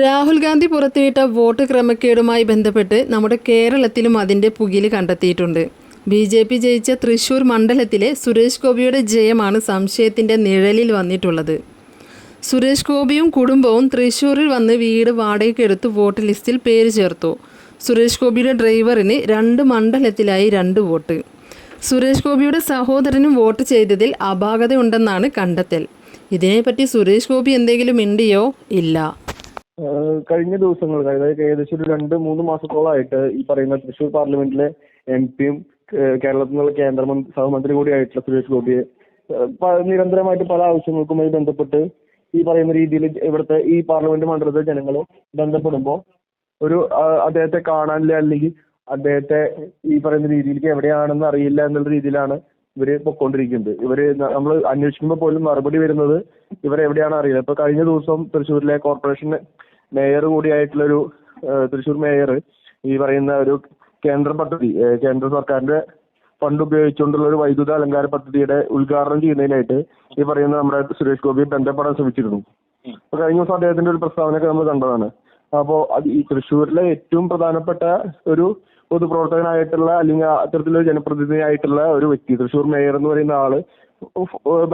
രാഹുൽ ഗാന്ധി പുറത്തുവിട്ട വോട്ട് ക്രമക്കേടുമായി ബന്ധപ്പെട്ട് നമ്മുടെ കേരളത്തിലും അതിന്റെ പുകിൽ കണ്ടെത്തിയിട്ടുണ്ട്. ബി ജെ പി ജയിച്ച തൃശൂർ മണ്ഡലത്തിലെ സുരേഷ് ഗോപിയുടെ ജയമാണ് സംശയത്തിന്റെ നിഴലിൽ വന്നിട്ടുള്ളത്. സുരേഷ് ഗോപിയും കുടുംബവും തൃശൂരിൽ വന്ന് വീട് വാടകയ്ക്കെടുത്ത് വോട്ട് ലിസ്റ്റിൽ പേര് ചേർത്തു. സുരേഷ് ഗോപിയുടെ ഡ്രൈവറിന് രണ്ട് മണ്ഡലത്തിലായി രണ്ട് വോട്ട്. സുരേഷ് ഗോപിയുടെ സഹോദരനും വോട്ട് ചെയ്തതിൽ അപാകതയുണ്ടെന്നാണ് കണ്ടെത്തൽ. ഇതിനെപ്പറ്റി സുരേഷ് ഗോപി എന്തെങ്കിലും മിണ്ടിയോ? ഇല്ല. കഴിഞ്ഞ ദിവസങ്ങൾ അതായത് ഏകദേശം ഒരു രണ്ട് മൂന്ന് മാസത്തോളമായിട്ട് ഈ പറയുന്ന തൃശൂർ പാർലമെന്റിലെ എം പിയും കേരളത്തിൽ നിന്നുള്ള കേന്ദ്രമന്ത്രി സഹമന്ത്രി കൂടിയായിട്ടുള്ള സുരേഷ് ഗോപിയെ നിരന്തരമായിട്ട് പല ആവശ്യങ്ങൾക്കുമായി ബന്ധപ്പെട്ട് ഈ പറയുന്ന രീതിയിൽ ഇവിടുത്തെ ഈ പാർലമെന്റ് മണ്ഡലത്തിലെ ജനങ്ങൾ ബന്ധപ്പെടുമ്പോൾ ഒരു അദ്ദേഹത്തെ കാണാനില്ല അല്ലെങ്കിൽ അദ്ദേഹത്തെ ഈ പറയുന്ന രീതിയിലേക്ക് എവിടെയാണെന്ന് അറിയില്ല എന്നുള്ള രീതിയിലാണ് ഇവർ പൊക്കോണ്ടിരിക്കുന്നത് ഇവർ നമ്മൾ അന്വേഷിക്കുമ്പോൾ പോലും മറുപടി വരുന്നത് ഇവരെവിടെയാണ് അറിയില്ല. ഇപ്പൊ കഴിഞ്ഞ ദിവസം തൃശ്ശൂരിലെ കോർപ്പറേഷൻ മേയർ കൂടിയായിട്ടുള്ളൊരു തൃശ്ശൂർ മേയർ ഈ പറയുന്ന ഒരു കേന്ദ്ര പദ്ധതി കേന്ദ്ര സർക്കാരിന്റെ ഫണ്ട് ഉപയോഗിച്ചുകൊണ്ടുള്ള ഒരു വൈദ്യുത അലങ്കാര പദ്ധതിയുടെ ഉദ്ഘാടനം ചെയ്യുന്നതിനായിട്ട് ഈ പറയുന്ന നമ്മുടെ സുരേഷ് ഗോപി ബന്ധപ്പെടാൻ ശ്രമിച്ചിരുന്നു. അപ്പൊ കഴിഞ്ഞ ദിവസം അദ്ദേഹത്തിന്റെ ഒരു പ്രസ്താവനയൊക്കെ നമ്മൾ കണ്ടതാണ്. അപ്പോ അത് ഈ തൃശ്ശൂരിലെ ഏറ്റവും പ്രധാനപ്പെട്ട ഒരു പൊതുപ്രവർത്തകനായിട്ടുള്ള അല്ലെങ്കിൽ അത്തരത്തിലൊരു ജനപ്രതിനിധിയായിട്ടുള്ള ഒരു വ്യക്തി. തൃശ്ശൂർ മേയർ എന്ന് പറയുന്ന ആൾ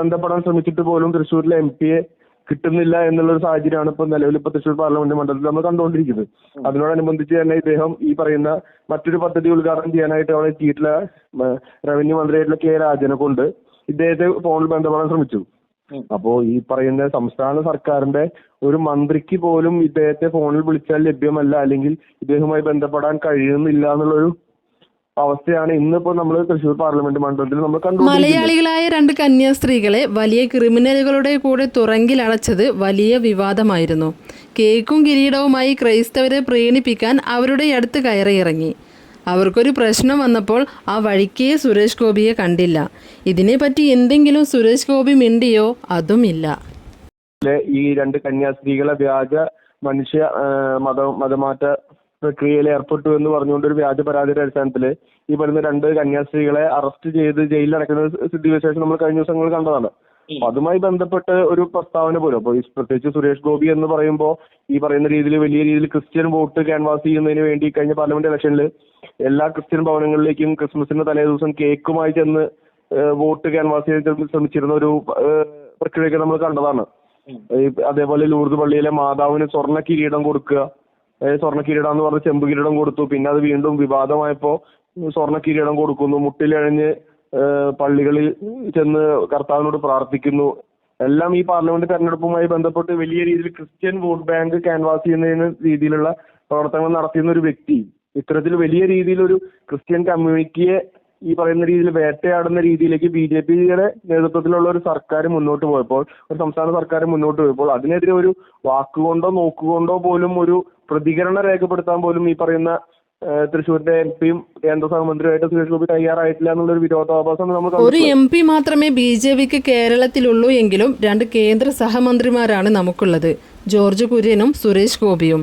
ബന്ധപ്പെടാൻ ശ്രമിച്ചിട്ട് പോലും തൃശ്ശൂരിലെ എം പിയെ കിട്ടുന്നില്ല എന്നുള്ള ഒരു സാഹചര്യമാണ് ഇപ്പൊ നിലവിൽ ഇപ്പൊ തൃശ്ശൂർ പാർലമെന്റ് മണ്ഡലത്തിൽ നമ്മൾ കണ്ടുകൊണ്ടിരിക്കുന്നത്. അതിനോടനുബന്ധിച്ച് തന്നെ ഇദ്ദേഹം ഈ പറയുന്ന മറ്റൊരു പദ്ധതി ഉദ്ഘാടനം ചെയ്യാനായിട്ട് അവിടെ എത്തിയിട്ടുള്ള റവന്യൂ മന്ത്രിയായിട്ടുള്ള കെ രാജനെ കൊണ്ട് ഇദ്ദേഹത്തെ ഫോണിൽ ബന്ധപ്പെടാൻ ശ്രമിച്ചു. അപ്പോ ഈ പറയുന്ന സംസ്ഥാന സർക്കാരിന്റെ ഒരു മന്ത്രിക്ക് പോലും ഇദ്ദേഹത്തെ ഫോണിൽ വിളിച്ചാൽ ലഭ്യമല്ല അല്ലെങ്കിൽ ഇദ്ദേഹവുമായി ബന്ധപ്പെടാൻ കഴിയുന്നില്ല എന്നുള്ളൊരു അവസ്ഥയാണ് ഇന്നിപ്പോ നമ്മൾ തൃശ്ശൂർ പാർലമെന്റ് മണ്ഡലത്തിൽ നമ്മൾ കണ്ടു മലയാളികളായ രണ്ട് കന്യാസ്ത്രീകളെ വലിയ ക്രിമിനലുകളുടെ കൂടെ തുറങ്കിൽ അടച്ചത് വലിയ വിവാദമായിരുന്നു. കേക്കും കിരീടവുമായി ക്രൈസ്തവരെ പ്രീണിപ്പിക്കാൻ അവരുടെ അടുത്ത് കയറിയിറങ്ങി. അവർക്കൊരു പ്രശ്നം വന്നപ്പോൾ ആ വഴിക്കേ സുരേഷ് ഗോപിയെ കണ്ടില്ല. ഇതിനെപ്പറ്റി എന്തെങ്കിലും സുരേഷ് ഗോപി മിണ്ടിയോ? അതുമില്ല. ഈ രണ്ട് കന്യാസ്ത്രീകളെ വ്യാജ മനുഷ്യ മത മതമാറ്റ പ്രക്രിയയിൽ ഏർപ്പെട്ടു എന്ന് പറഞ്ഞുകൊണ്ട് ഒരു വ്യാജ പരാതിയുടെ അടിസ്ഥാനത്തിൽ ഈ പറയുന്ന രണ്ട് കന്യാസ്ത്രീകളെ അറസ്റ്റ് ചെയ്ത് ജയിലിൽ അടക്കുന്ന സ്ഥിതിവിശേഷം നമ്മൾ കഴിഞ്ഞ ദിവസങ്ങൾ കണ്ടതാണ്. അതുമായി ബന്ധപ്പെട്ട് ഒരു പ്രസ്താവന പോലും. അപ്പൊ പ്രത്യേകിച്ച് സുരേഷ് ഗോപി എന്ന് പറയുമ്പോൾ ഈ പറയുന്ന രീതിയിൽ വലിയ രീതിയിൽ ക്രിസ്ത്യൻ വോട്ട് ക്യാൻവാസ് ചെയ്യുന്നതിന് വേണ്ടി കഴിഞ്ഞ പാർലമെന്റ് ഇലക്ഷനിൽ എല്ലാ ക്രിസ്ത്യൻ ഭവനങ്ങളിലേക്കും ക്രിസ്മസിന്റെ തലേ ദിവസം കേക്കുമായി ചെന്ന് വോട്ട് ക്യാൻവാസ് ചെയ്യാൻ ശ്രമിച്ചിരുന്ന ഒരു പ്രക്രിയയൊക്കെ നമ്മൾ കണ്ടതാണ്. അതേപോലെ ലൂർദ് പള്ളിയിലെ മാതാവിന് സ്വർണ കിരീടം കൊടുക്കുക സ്വർണ കിരീടം എന്ന് പറഞ്ഞ് ചെമ്പ് കിരീടം കൊടുത്തു. പിന്നെ അത് വീണ്ടും വിവാദമായപ്പോ സ്വർണ കിരീടം കൊടുക്കുന്നു. മുട്ടിലഴഞ്ഞ് പള്ളികളിൽ ചെന്ന് കർത്താവിനോട് പ്രാർത്ഥിക്കുന്നു. എല്ലാം ഈ പാർലമെന്റ് തെരഞ്ഞെടുപ്പുമായി ബന്ധപ്പെട്ട് വലിയ രീതിയിൽ ക്രിസ്ത്യൻ വോട്ട് ബാങ്ക് ക്യാൻവാസ് ചെയ്യുന്ന രീതിയിലുള്ള പ്രവർത്തനങ്ങൾ നടത്തിയിരുന്ന ഒരു വ്യക്തി. ഇത്തരത്തിൽ വലിയ രീതിയിൽ ഒരു ക്രിസ്ത്യൻ കമ്മ്യൂണിറ്റിയെ ഈ പറയുന്ന രീതിയിൽ വേട്ടയാടുന്ന രീതിയിലേക്ക് ബി ജെ പിയുടെ നേതൃത്വത്തിലുള്ള ഒരു സർക്കാർ മുന്നോട്ട് പോയപ്പോൾ ഒരു സംസ്ഥാന സർക്കാർ മുന്നോട്ട് പോയപ്പോൾ അതിനെതിരെ ഒരു വാക്കുകൊണ്ടോ നോക്കുകൊണ്ടോ പോലും ഒരു പ്രതികരണം രേഖപ്പെടുത്താൻ പോലും ഈ പറയുന്ന ഏഹ്, തൃശ്ശൂരിന്റെ എം പിയും കേന്ദ്ര സഹമന്ത്രിയുമായിട്ട് സുരേഷ് ഗോപി തയ്യാറായിട്ടില്ല എന്നുള്ളൊരു വിരോധാഭാസം നമ്മൾ ഒരു എം പി മാത്രമേ ബി ജെ പിക്ക് കേരളത്തിലുള്ളൂ എങ്കിലും രണ്ട് കേന്ദ്ര സഹമന്ത്രിമാരാണ് നമുക്കുള്ളത്. ജോർജ് കുര്യനും സുരേഷ് ഗോപിയും.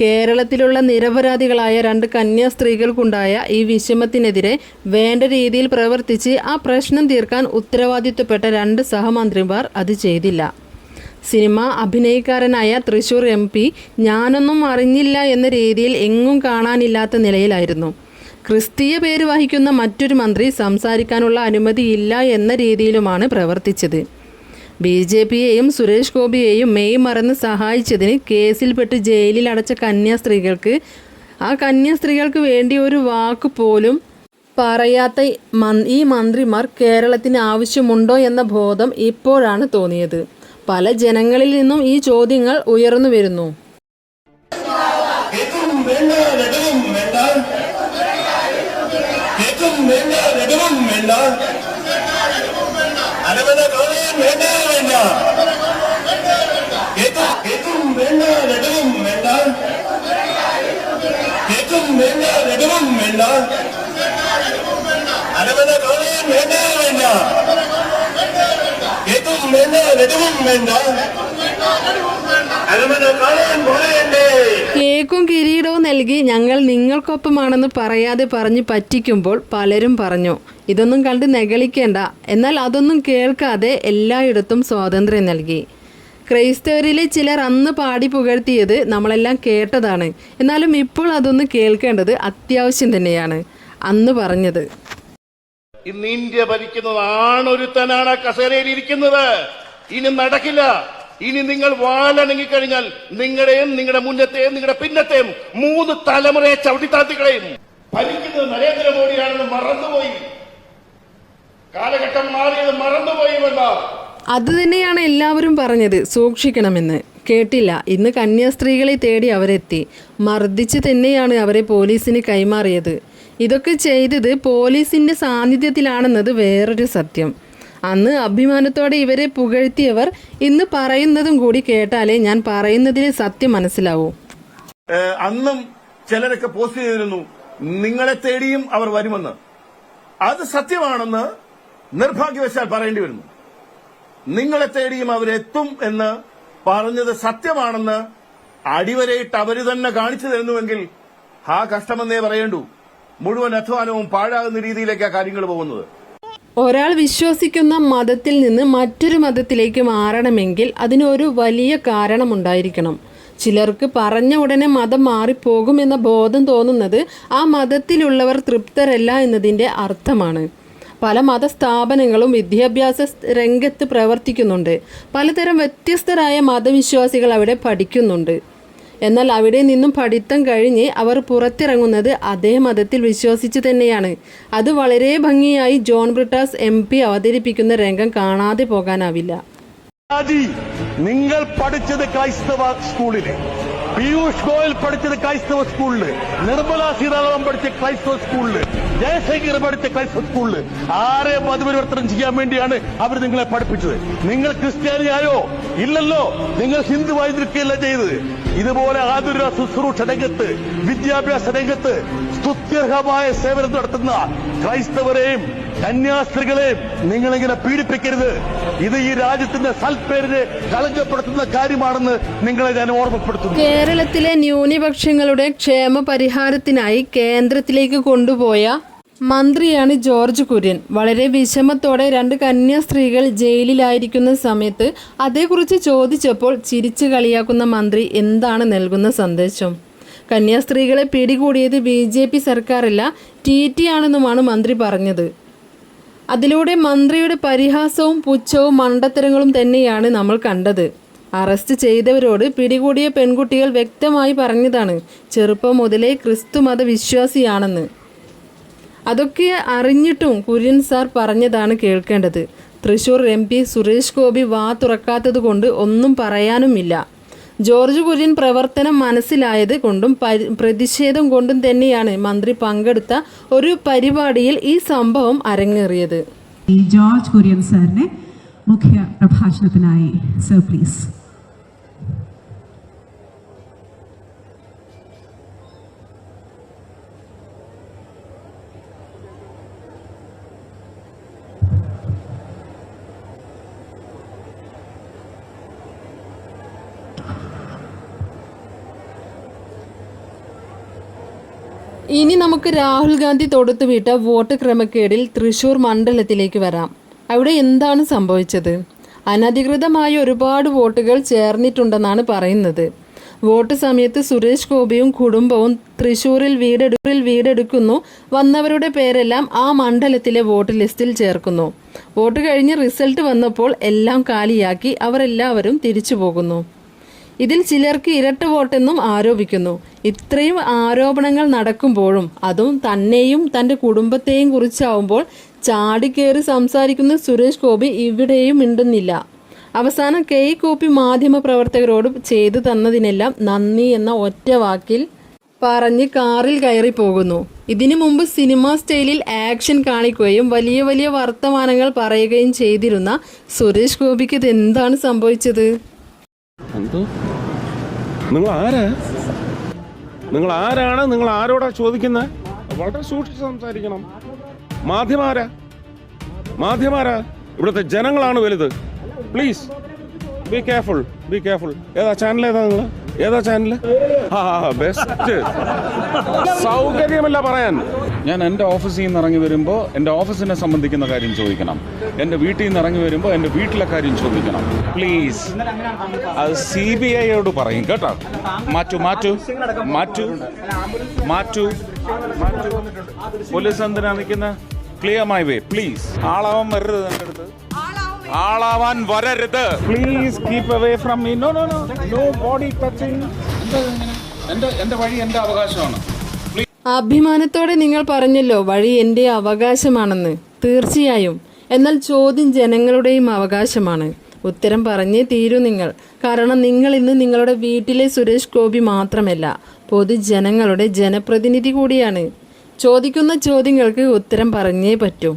കേരളത്തിലുള്ള നിരപരാധികളായ രണ്ട് കന്യാസ്ത്രീകൾക്കുണ്ടായ ഈ വിഷമത്തിനെതിരെ വേണ്ട രീതിയിൽ പ്രവർത്തിച്ച് ആ പ്രശ്നം തീർക്കാൻ ഉത്തരവാദിത്വപ്പെട്ട രണ്ട് സഹമന്ത്രിമാർ അത് ചെയ്തില്ല. സിനിമ അഭിനയക്കാരനായ തൃശൂർ എം പി ഞാനൊന്നും അറിഞ്ഞില്ല എന്ന രീതിയിൽ എങ്ങും കാണാനില്ലാത്ത നിലയിലായിരുന്നു. ക്രിസ്തീയ പേര് വഹിക്കുന്ന മറ്റൊരു മന്ത്രി സംസാരിക്കാനുള്ള അനുമതിയില്ല എന്ന രീതിയിലുമാണ് പ്രവർത്തിച്ചത്. ബി ജെ പിയെയും സുരേഷ് ഗോപിയെയും മെയ് മറന്ന് സഹായിച്ചതിന് കേസിൽപ്പെട്ട് ജയിലിൽ അടച്ച കന്യാസ്ത്രീകൾക്ക് ആ കന്യാസ്ത്രീകൾക്ക് വേണ്ടി ഒരു വാക്ക് പോലും പറയാത്ത ഈ മന്ത്രിമാർ കേരളത്തിന് ആവശ്യമുണ്ടോ എന്ന ബോധം ഇപ്പോഴാണ് തോന്നിയത്. പല ജനങ്ങളിൽ നിന്നും ഈ ചോദ്യങ്ങൾ ഉയർന്നു വരുന്നു. വേണ്ട വേണ്ട. കേക്കും കിരീടവും നൽകി ഞങ്ങൾ നിങ്ങൾക്കൊപ്പമാണെന്ന് പറയാതെ പറഞ്ഞ് പറ്റിക്കുമ്പോൾ പലരും പറഞ്ഞു ഇതൊന്നും കണ്ട് നെകളിക്കേണ്ട എന്നാൽ അതൊന്നും കേൾക്കാതെ എല്ലായിടത്തും സ്വാതന്ത്ര്യം നൽകി. ക്രൈസ്തവരിലെ ചിലർ അന്ന് പാടി പുകഴ്ത്തിയത് നമ്മളെല്ലാം കേട്ടതാണ്. എന്നാലും ഇപ്പോൾ അതൊന്ന് കേൾക്കേണ്ടത് അത്യാവശ്യം തന്നെയാണ് അന്ന് പറഞ്ഞത്. ഇന്ന് ഇന്ത്യ ഭരിക്കുന്നത് ആണൊരുത്തനാണ് ആ കസേരയിൽ ഇരിക്കുന്നത് ഇനി നടക്കില്ല. ഇനി നിങ്ങൾ വാലണങ്ങിക്കഴിഞ്ഞാൽ നിങ്ങളുടെയും നിങ്ങളുടെ മുന്നത്തെയും നിങ്ങളുടെ പിന്നത്തെയും മൂന്ന് തലമുറയെ ചവിട്ടിത്താത്തിക്കളയും. ഭരിക്കുന്നത് നരേന്ദ്രമോദിയാണെന്ന് മറന്നുപോയി. കാലഘട്ടം മാറിയത് മറന്നുപോയി അത് തന്നെയാണ് എല്ലാവരും പറഞ്ഞത്. സൂക്ഷിക്കണമെന്ന്. കേട്ടില്ല. ഇന്ന് കന്യാസ്ത്രീകളെ തേടി അവരെത്തി. മർദ്ദിച്ച് തന്നെയാണ് അവരെ പോലീസിന് കൈമാറിയത്. ഇതൊക്കെ ചെയ്തത് പോലീസിന്റെ സാന്നിധ്യത്തിലാണെന്നത് വേറൊരു സത്യം. അന്ന് അഭിമാനത്തോടെ ഇവരെ പുകഴ്ത്തിയവർ ഇന്ന് പറയുന്നതും കൂടി കേട്ടാലേ ഞാൻ പറയുന്നതിലെ സത്യം മനസ്സിലാവൂ. അന്നും ചിലരൊക്കെ പോസ്റ്റ് ചെയ്തിരുന്നു നിങ്ങളെ തേടിയും അവർ വരുമെന്ന്. അത് സത്യമാണെന്ന് നിർഭാഗ്യവശാൽ പറയേണ്ടി വരുന്നു. നിങ്ങളെ തേടിയും അവരെത്തും എന്ന് പറഞ്ഞത് സത്യമാണെന്ന് അടിവരയിട്ട് അവർ തന്നെ കാണിച്ചു തരുന്നുവെങ്കിൽ ആ കഷ്ടമെന്നേ പറയേണ്ടൂ. മുഴുവൻ അധ്വാനവും പാഴാകുന്ന രീതിയിലേക്കാണ് കാര്യങ്ങൾ പോകുന്നത്. ഒരാൾ വിശ്വസിക്കുന്ന മതത്തിൽ നിന്ന് മറ്റൊരു മതത്തിലേക്ക് മാറണമെങ്കിൽ അതിനൊരു വലിയ കാരണമുണ്ടായിരിക്കണം ചിലർക്ക് പറഞ്ഞ ഉടനെ മതം മാറിപ്പോകുമെന്ന ബോധം തോന്നുന്നത് ആ മതത്തിലുള്ളവർ തൃപ്തരല്ല എന്നതിന്റെ അർത്ഥമാണ്. പല മതസ്ഥാപനങ്ങളും വിദ്യാഭ്യാസ രംഗത്ത് പ്രവർത്തിക്കുന്നുണ്ട്. പലതരം വ്യത്യസ്തരായ മതവിശ്വാസികൾ അവിടെ പഠിക്കുന്നുണ്ട്. എന്നാൽ അവിടെ നിന്നും പഠിത്തം കഴിഞ്ഞ് അവർ പുറത്തിറങ്ങുന്നത് അതേ മതത്തിൽ വിശ്വസിച്ച് തന്നെയാണ്. അത് വളരെ ഭംഗിയായി ജോൺ ബ്രിട്ടാസ് എം പി അവതരിപ്പിക്കുന്ന രംഗം കാണാതെ പോകാനാവില്ല. നിങ്ങൾ പഠിച്ചത് ക്രൈസ്തവ സ്കൂളിലെ. പീയൂഷ് ഗോയൽ പഠിച്ചത് ക്രൈസ്തവ സ്കൂളിൽ. നിർമ്മല സീതാരാമൻ പഠിച്ച ക്രൈസ്തവ സ്കൂളിൽ. ജയശങ്കർ പഠിച്ച സ്കൂളിൽ ആരെ മതപരിവർത്തനം ചെയ്യാൻ വേണ്ടിയാണ് അവർ നിങ്ങളെ പഠിപ്പിച്ചത്? നിങ്ങൾ ക്രിസ്ത്യാനിയായോ? ഇല്ലല്ലോ. നിങ്ങൾ ഹിന്ദുവായി നിൽക്കുകയല്ല ചെയ്തത്. ഇതുപോലെ ആതുര ശുശ്രൂഷ രംഗത്ത് വിദ്യാഭ്യാസ രംഗത്ത് സ്തുത്യർഹമായ സേവനം നടത്തുന്ന ക്രൈസ്തവരെയും കന്യാസ്ത്രീകളെയും നിങ്ങളിങ്ങനെ പീഡിപ്പിക്കരുത്. ഇത് ഈ രാജ്യത്തിന്റെ സൽപേരിനെ കളങ്കപ്പെടുത്തുന്ന കാര്യമാണെന്ന് നിങ്ങളെ ഞാൻ ഓർമ്മപ്പെടുത്തുന്നു. കേരളത്തിലെ ന്യൂനപക്ഷങ്ങളുടെ ക്ഷേമ പരിഹാരത്തിനായി കേന്ദ്രത്തിലേക്ക് കൊണ്ടുപോയ മന്ത്രിയാണ് ജോർജ് കുര്യൻ. വളരെ വിഷമത്തോടെ രണ്ട് കന്യാസ്ത്രീകൾ ജയിലിലായിരിക്കുന്ന സമയത്ത് അതേക്കുറിച്ച് ചോദിച്ചപ്പോൾ ചിരിച്ചു കളിയാക്കുന്ന മന്ത്രി എന്താണ് നൽകുന്ന സന്ദേശം? കന്യാസ്ത്രീകളെ പിടികൂടിയത് ബി ജെ പി സർക്കാരല്ല ടി ടി ആണെന്നുമാണ് മന്ത്രി പറഞ്ഞത്. അതിലൂടെ മന്ത്രിയുടെ പരിഹാസവും പുച്ഛവും മണ്ടത്തരങ്ങളും തന്നെയാണ് നമ്മൾ കണ്ടത്. അറസ്റ്റ് ചെയ്തവരോട് പിടികൂടിയ പെൺകുട്ടികൾ വ്യക്തമായി പറഞ്ഞതാണ് ചെറുപ്പം മുതലേ ക്രിസ്തുമത വിശ്വാസിയാണെന്ന് അതൊക്കെ അറിഞ്ഞിട്ടും കുര്യൻ സാർ പറഞ്ഞതാണ് കേൾക്കേണ്ടത്. തൃശൂർ എം പി സുരേഷ് ഗോപി വാ തുറക്കാത്തത് കൊണ്ട് ഒന്നും പറയാനുമില്ല. ജോർജ് കുര്യൻ പ്രവർത്തനം മനസ്സിലായത് കൊണ്ടും പരി- പ്രതിഷേധം കൊണ്ടും തന്നെയാണ് മന്ത്രി പങ്കെടുത്ത ഒരു പരിപാടിയിൽ ഈ സംഭവം അരങ്ങേറിയത്. ജോർജ് കുര്യൻ സാറിനെ മുഖ്യ പ്രഭാഷണത്തിനായി സർ പ്ലീസ് ഇനി നമുക്ക് രാഹുൽ ഗാന്ധി തൊടുത്തുവിട്ട വോട്ട് ക്രമക്കേടിൽ തൃശൂർ മണ്ഡലത്തിലേക്ക് വരാം. അവിടെ എന്താണ് സംഭവിച്ചത്? അനധികൃതമായ ഒരുപാട് വോട്ടുകൾ ചേർന്നിട്ടുണ്ടെന്നാണ് പറയുന്നത്. വോട്ട് സമയത്ത് സുരേഷ് ഗോപിയും കുടുംബവും തൃശൂരിൽ വീടെടുപ്പിൽ വീടെടുക്കുന്നു. വന്നവരുടെ പേരെല്ലാം ആ മണ്ഡലത്തിലെ വോട്ട് ലിസ്റ്റിൽ ചേർക്കുന്നു. വോട്ട് കഴിഞ്ഞ് റിസൾട്ട് വന്നപ്പോൾ എല്ലാം കാലിയാക്കി അവരെല്ലാവരും തിരിച്ചു പോകുന്നു ഇതിൽ ചിലർക്ക് ഇരട്ട വോട്ടെന്നും ആരോപിക്കുന്നു. ഇത്രയും ആരോപണങ്ങൾ നടക്കുമ്പോഴും അതും തന്നെയും തന്റെ കുടുംബത്തെയും കുറിച്ചാവുമ്പോൾ ചാടിക്കേറി സംസാരിക്കുന്ന സുരേഷ് ഗോപി ഇവിടെയും മിണ്ടുന്നില്ല അവസാനം കെ കോപ്പി മാധ്യമ പ്രവർത്തകരോട് ചെയ്തു തന്നതിനെല്ലാം നന്ദി എന്ന ഒറ്റ വാക്കിൽ പറഞ്ഞ് കാറിൽ കയറി പോകുന്നു ഇതിനു മുമ്പ് സിനിമാ സ്റ്റൈലിൽ ആക്ഷൻ കാണിക്കുകയും വലിയ വലിയ വർത്തമാനങ്ങൾ പറയുകയും ചെയ്തിരുന്ന സുരേഷ് ഗോപിക്ക് ഇത് എന്താണ് സംഭവിച്ചത്? എന്തോ? നിങ്ങൾ ആരാ നിങ്ങൾ ആരാണ് നിങ്ങൾ ആരോടാ ചോദിക്കുന്നത് വളരെ സൂക്ഷിച്ച് സംസാരിക്കണം. മാധ്യമാരാ? മാധ്യമാരാ? ഇവിടുത്തെ ജനങ്ങളാണ് വലുത്. Please be careful be careful ഏതാ ചാനൽ ഏതാ നിങ്ങൾ ഏതാ ചാനൽ ബെസ്റ്റ് സൗകര്യമല്ല പറയാൻ. ഞാൻ എന്റെ ഓഫീസിൽ നിന്ന് ഇറങ്ങി വരുമ്പോൾ എന്റെ ഓഫീസിനെ സംബന്ധിക്കുന്ന കാര്യം ചോദിക്കണം. എന്റെ വീട്ടിൽ നിന്ന് ഇറങ്ങി വരുമ്പോൾ എന്റെ വീട്ടിലെ കാര്യം ചോദിക്കണം. പ്ലീസ് അത് സി ബി ഐയോട് പറയും കേട്ടോ. മാറ്റു മാറ്റു മാറ്റു മാറ്റു മാറ്റു. പോലീസ് എന്തിനാ നിൽക്കുന്നത് ക്ലിയർ മൈ വേ പ്ലീസ് ആളാവാൻ വരരുത് എന്റെ അടുത്ത്. ആളാവാൻ വരരുത്. Please keep away from me no no no no body touching എന്റെ എന്റെ വഴി എന്റെ അവകാശമാണ്. അഭിമാനത്തോടെ നിങ്ങൾ പറഞ്ഞല്ലോ വഴി എന്റെ അവകാശമാണെന്ന്. തീർച്ചയായും. എന്നാൽ ചോദ്യം ജനങ്ങളുടെയും അവകാശമാണ്. ഉത്തരം പറഞ്ഞേ തീരൂ നിങ്ങൾ. കാരണം നിങ്ങൾ ഇന്ന് നിങ്ങളുടെ വീട്ടിലെ സുരേഷ് ഗോപി മാത്രമല്ല പൊതുജനങ്ങളുടെ ജനപ്രതിനിധി കൂടിയാണ്. ചോദിക്കുന്ന ചോദ്യങ്ങൾക്ക് ഉത്തരം പറഞ്ഞേ പറ്റൂ.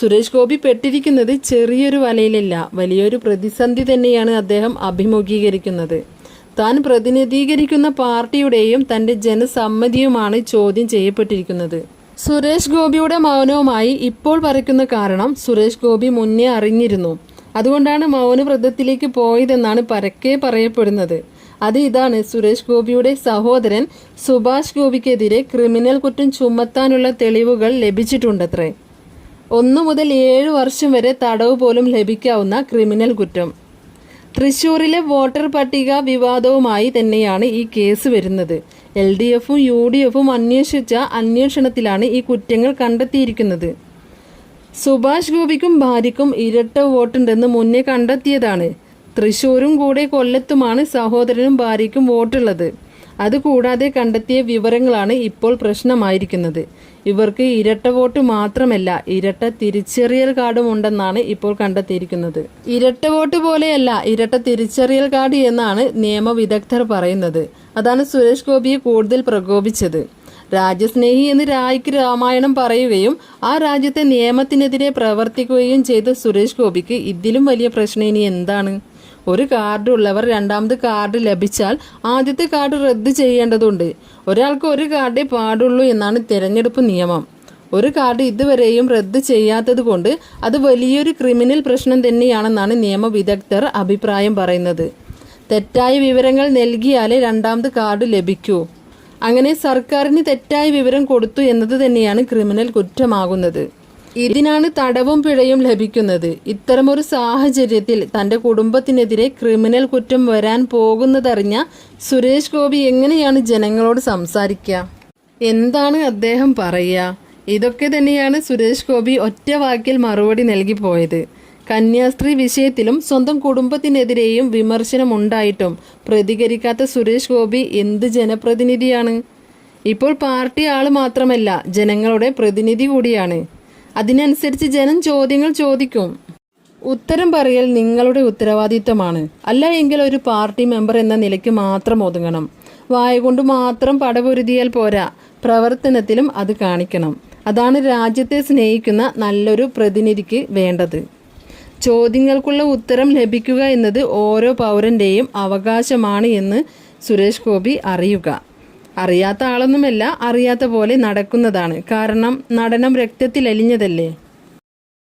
സുരേഷ് ഗോപി പെട്ടിരിക്കുന്നത് ചെറിയൊരു വലയിലല്ല വലിയൊരു പ്രതിസന്ധി തന്നെയാണ് അദ്ദേഹം അഭിമുഖീകരിക്കുന്നത്. താൻ പ്രതിനിധീകരിക്കുന്ന പാർട്ടിയുടെയും തന്റെ ജനസമ്മതിയുമാണ് ചോദ്യം ചെയ്യപ്പെട്ടിരിക്കുന്നത്. സുരേഷ് ഗോപിയുടെ മൗനവുമായി ഇപ്പോൾ പറയ്ക്കുന്ന കാരണം സുരേഷ് ഗോപി മുന്നേ അറിഞ്ഞിരുന്നു. അതുകൊണ്ടാണ് മൗനവ്രതത്തിലേക്ക് പോയതെന്നാണ് പരക്കെ പറയപ്പെടുന്നത്. അത് ഇതാണ് സുരേഷ് ഗോപിയുടെ സഹോദരൻ സുഭാഷ് ഗോപിക്കെതിരെ ക്രിമിനൽ കുറ്റം ചുമത്താനുള്ള തെളിവുകൾ ലഭിച്ചിട്ടുണ്ടത്രേ. ഒന്നു മുതൽ ഏഴ് വർഷം വരെ തടവ് പോലും ലഭിക്കാവുന്ന ക്രിമിനൽ കുറ്റം. തൃശൂരിലെ വോട്ടർ പട്ടിക വിവാദവുമായി തന്നെയാണ് ഈ കേസ് വരുന്നത്. എൽ ഡി എഫും യു ഡി എഫും അന്വേഷിച്ച അന്വേഷണത്തിലാണ് ഈ കുറ്റങ്ങൾ കണ്ടെത്തിയിരിക്കുന്നത്. സുഭാഷ് ഗോപിക്കും ഭാര്യയ്ക്കും ഇരട്ട വോട്ടുണ്ടെന്ന് മുന്നേ കണ്ടെത്തിയതാണ്. തൃശൂരും കൂടെ കൊല്ലത്തുമാണ് സഹോദരനും ഭാര്യയ്ക്കും വോട്ടുള്ളത്. അതുകൂടാതെ കണ്ടെത്തിയ വിവരങ്ങളാണ് ഇപ്പോൾ പ്രശ്നമായിരിക്കുന്നത്. ഇവർക്ക് ഇരട്ട വോട്ട് മാത്രമല്ല ഇരട്ട തിരിച്ചറിയൽ കാർഡും ഉണ്ടെന്നാണ് ഇപ്പോൾ കണ്ടെത്തിയിരിക്കുന്നത്. ഇരട്ട വോട്ട് പോലെയല്ല ഇരട്ട തിരിച്ചറിയൽ കാർഡ് എന്നാണ് നിയമവിദഗ്ധർ പറയുന്നത്. അതാണ് സുരേഷ് ഗോപിയെ കൂടുതൽ പ്രകോപിച്ചത്. രാജ്യസ്നേഹി എന്ന് രായ്ക്ക് രാമായണം പറയുകയും ആ രാജ്യത്തെ നിയമത്തിനെതിരെ പ്രവർത്തിക്കുകയും ചെയ്ത സുരേഷ് ഗോപിക്ക് ഇതിലും വലിയ പ്രശ്നം ഇനി എന്താണ്? ഒരു കാർഡ് ഉള്ളവർ രണ്ടാമത് കാർഡ് ലഭിച്ചാൽ ആദ്യത്തെ കാർഡ് റദ്ദ് ചെയ്യേണ്ടതുണ്ട്. ഒരാൾക്ക് ഒരു കാർഡേ പാടുള്ളൂ എന്നാണ് തിരഞ്ഞെടുപ്പ് നിയമം. ഒരു കാർഡ് ഇതുവരെയും റദ്ദ് ചെയ്യാത്തത് കൊണ്ട് അത് വലിയൊരു ക്രിമിനൽ പ്രശ്നം തന്നെയാണെന്നാണ് നിയമവിദഗ്ധർ അഭിപ്രായം പറയുന്നത്. തെറ്റായ വിവരങ്ങൾ നൽകിയാലേ രണ്ടാമത് കാർഡ് ലഭിക്കൂ. അങ്ങനെ സർക്കാരിന് തെറ്റായ വിവരം കൊടുത്തു എന്നത് തന്നെയാണ് ക്രിമിനൽ കുറ്റമാകുന്നത്. ഇതിനാണ് തടവും പിഴയും ലഭിക്കുന്നത്. ഇത്തരമൊരു സാഹചര്യത്തിൽ തന്റെ കുടുംബത്തിനെതിരെ ക്രിമിനൽ കുറ്റം വരാൻ പോകുന്നതറിഞ്ഞ സുരേഷ് ഗോപി എങ്ങനെയാണ് ജനങ്ങളോട് സംസാരിക്കുക എന്താണ് അദ്ദേഹം പറയുക? ഇതൊക്കെ തന്നെയാണ് സുരേഷ് ഗോപി ഒറ്റ വാക്കിൽ മറുപടി നൽകി പോയത്. കന്യാസ്ത്രീ വിഷയത്തിലും സ്വന്തം കുടുംബത്തിനെതിരെയും വിമർശനമുണ്ടായിട്ടും പ്രതികരിക്കാത്ത സുരേഷ് ഗോപി എന്ത് ജനപ്രതിനിധിയാണ്? ഇപ്പോൾ പാർട്ടി ആൾ മാത്രമല്ല ജനങ്ങളുടെ പ്രതിനിധി കൂടിയാണ്. അതിനനുസരിച്ച് ജനം ചോദ്യങ്ങൾ ചോദിക്കും. ഉത്തരം പറയൽ നിങ്ങളുടെ ഉത്തരവാദിത്തമാണ് അല്ല എങ്കിൽ ഒരു പാർട്ടി മെമ്പർ എന്ന നിലയ്ക്ക് മാത്രം ഒതുങ്ങണം. വായ കൊണ്ട് മാത്രം പടപൊരുതിയാൽ പോരാ. പ്രവർത്തനത്തിലും അത് കാണിക്കണം. അതാണ് രാജ്യത്തെ സ്നേഹിക്കുന്ന നല്ലൊരു പ്രതിനിധിക്ക് വേണ്ടത്. ചോദ്യങ്ങൾക്കുള്ള ഉത്തരം ലഭിക്കുക എന്നത് ഓരോ പൗരന്റെയും അവകാശമാണ് എന്ന് സുരേഷ് ഗോപി അറിയുക. അറിയാത്ത ആളൊന്നുമല്ല അറിയാത്ത പോലെ നടക്കുന്നതാണ്. കാരണം നടനം രക്തത്തിൽ അലിഞ്ഞതല്ലേ